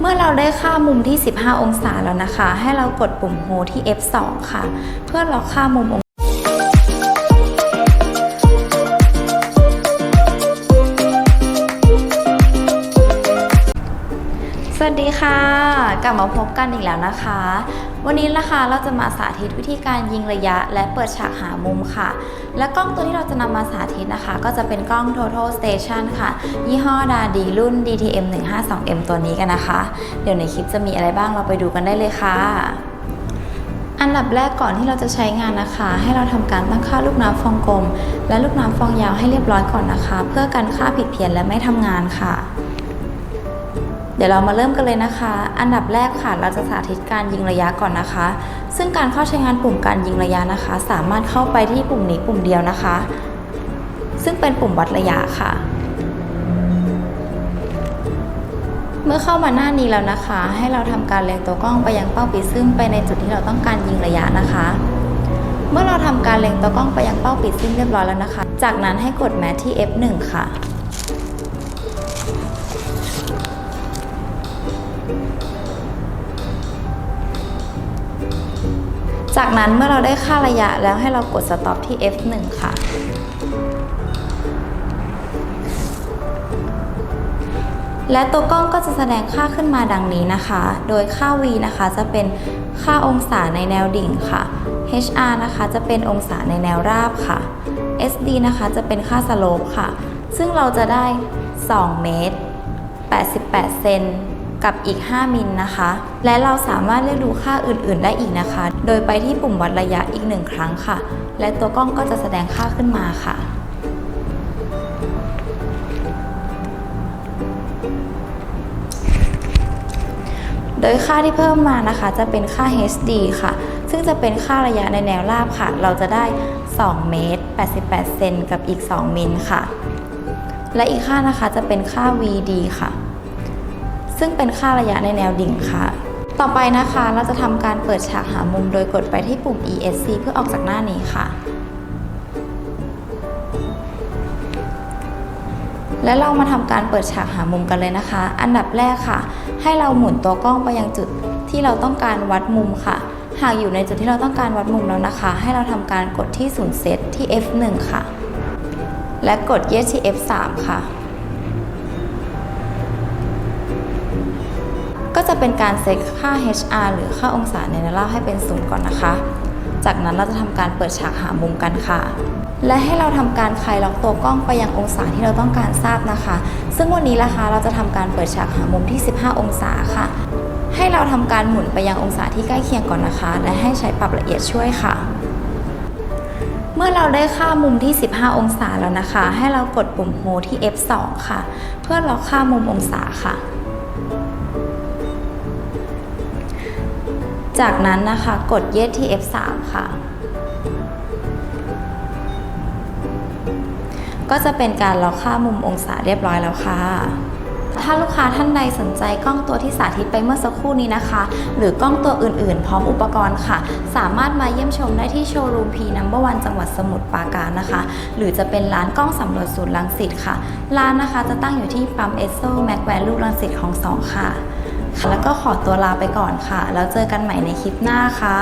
เมื่อเราได้ค่ามุมที่ 15 องศาแล้วนะคะ ให้เรากดปุ่มโฮที่ F2 ค่ะ เพื่อล็อกค่ามุมองสวัสดีค่ะ กลับมาพบกันอีกแล้วนะคะ วันนี้นะคะเราจะมาสาธิตวิธีการยิงระยะ และเปิดฉากหามุมค่ะ และกล้องตัวที่เราจะนำมาสาธิตนะคะ ก็จะเป็นกล้อง Total Station ค่ะ ยี่ห้อดาดีรุ่น DTM 152M ตัวนี้กันนะคะ เดี๋ยวในคลิปจะมีอะไรบ้างเราไปดูกันได้เลยค่ะ อันดับแรกก่อนที่เราจะใช้งานนะคะ ให้เราทำการตั้งค่าลูกน้ำฟองกลม และลูกน้ำฟองยาวให้เรียบร้อยก่อนนะคะ เพื่อกันค่าผิดเพี้ยนและไม่ทำงานค่ะ เดี๋ยวเรามาเริ่มกันเลยนะคะ อันดับแรกค่ะ เราจะสาธิตการยิงระยะก่อนนะคะ ซึ่งการเข้าใช้งานปุ่มการยิงระยะนะคะ สามารถเข้าไปที่ปุ่มนี้ปุ่มเดียวนะคะ ซึ่งเป็นปุ่มวัดระยะค่ะ เมื่อเข้ามาหน้านี้แล้วนะคะ ให้เราทำการเล็งตัวกล้องไปยังเป้าปีซึ่งไปในจุดที่เราต้องการยิงระยะนะคะ เมื่อเราทำการเล็งตัวกล้องไปยังเป้าปีซึ่งเรียบร้อยแล้วนะคะ จากนั้นให้กดแมทที่ F1 ค่ะ จากนั้นเมื่อเราได้ค่าระยะแล้วให้เรากด stop ที่ F1 ค่ะ และตัวกล้องก็จะแสดงค่าขึ้นมาดังนี้นะคะ โดยค่า v นะคะจะเป็นค่าองศาในแนวดิ่งค่ะ hr นะคะจะเป็นองศาในแนวราบค่ะ sd นะคะจะเป็นค่าสโลปค่ะ ซึ่งเราจะได้ 2 เมตร 88 เซน กับอีก 5 มิลนะคะ และเราสามารถเลือกดูค่าอื่นๆ ได้อีกนะคะ โดยไปที่ปุ่มวัดระยะอีกหนึ่งครั้งค่ะ และตัวกล้องก็จะแสดงค่าขึ้นมาค่ะโดยค่าที่เพิ่มมานะคะจะเป็นค่า HD ค่ะ ซึ่งจะเป็นค่าระยะในแนวราบค่ะ เราจะได้ 2 เมตร 88 เซนกับอีก 2 มิลค่ะ และอีกค่านะคะจะเป็นค่า VD ค่ะ ซึ่งเป็นค่าระยะในแนวดิ่งค่ะ ต่อไปนะคะเราจะทำการเปิดฉากหามุมโดยกดไปที่ปุ่ม ESC เพื่อออกจากหน้านี้ค่ะ และเรามาทำการเปิดฉากหามุมกันเลยนะคะ อันดับแรกค่ะ ให้เราหมุนตัวกล้องไปยังจุดที่เราต้องการวัดมุมค่ะ หากอยู่ในจุดที่เราต้องการวัดมุมแล้วนะคะ ให้เราทำการกดที่ศูนย์เซตที่ F1 ค่ะ และกด Yes ที่ F3 ค่ะ จะเป็นการเซตค่า HR หรือค่าองศาในนวราให้เป็นศูนย์ก่อนนะคะ จากนั้นเราจะทำการเปิดฉากหามุมกันค่ะ และให้เราทำการคลายล็อกตัวกล้องไปยังองศาที่เราต้องการทราบนะคะ ซึ่งวันนี้นะคะเราจะทำการเปิดฉากหามุมที่ 15 องศาค่ะ ให้เราทำการหมุนไปยังองศาที่ใกล้เคียงก่อนนะคะ และให้ใช้ปรับละเอียดช่วยค่ะเมื่อเราได้ค่ามุมที่ 15 องศาแล้วนะคะ ให้เรากดปุ่มโฮที่ F2 ค่ะ เพื่อล็อกค่ามุมองศาค่ะ จากนั้นนะคะกด Yes ที่ F3 ค่ะ ก็จะเป็นการล็อกค่ามุมองศาเรียบร้อยแล้วค่ะ ถ้าลูกค้าท่านใดสนใจกล้องตัวที่สาธิตไปเมื่อสักครู่นี้นะคะ หรือกล้องตัวอื่นๆ พร้อมอุปกรณ์ค่ะ สามารถมาเยี่ยมชมได้ที่โชว์รูม P Number 1จังหวัดสมุทรปราการนะคะ หรือจะเป็นร้านกล้องสำรวจศูนย์รังสิตค่ะ ร้านนะคะจะตั้งอยู่ที่ปั๊มเอสโซแม็กแวลูรังสิตของสองค่ะ แล้วก็ขอตัวลาไปก่อนค่ะ แล้วเจอกันใหม่ในคลิปหน้าค่ะ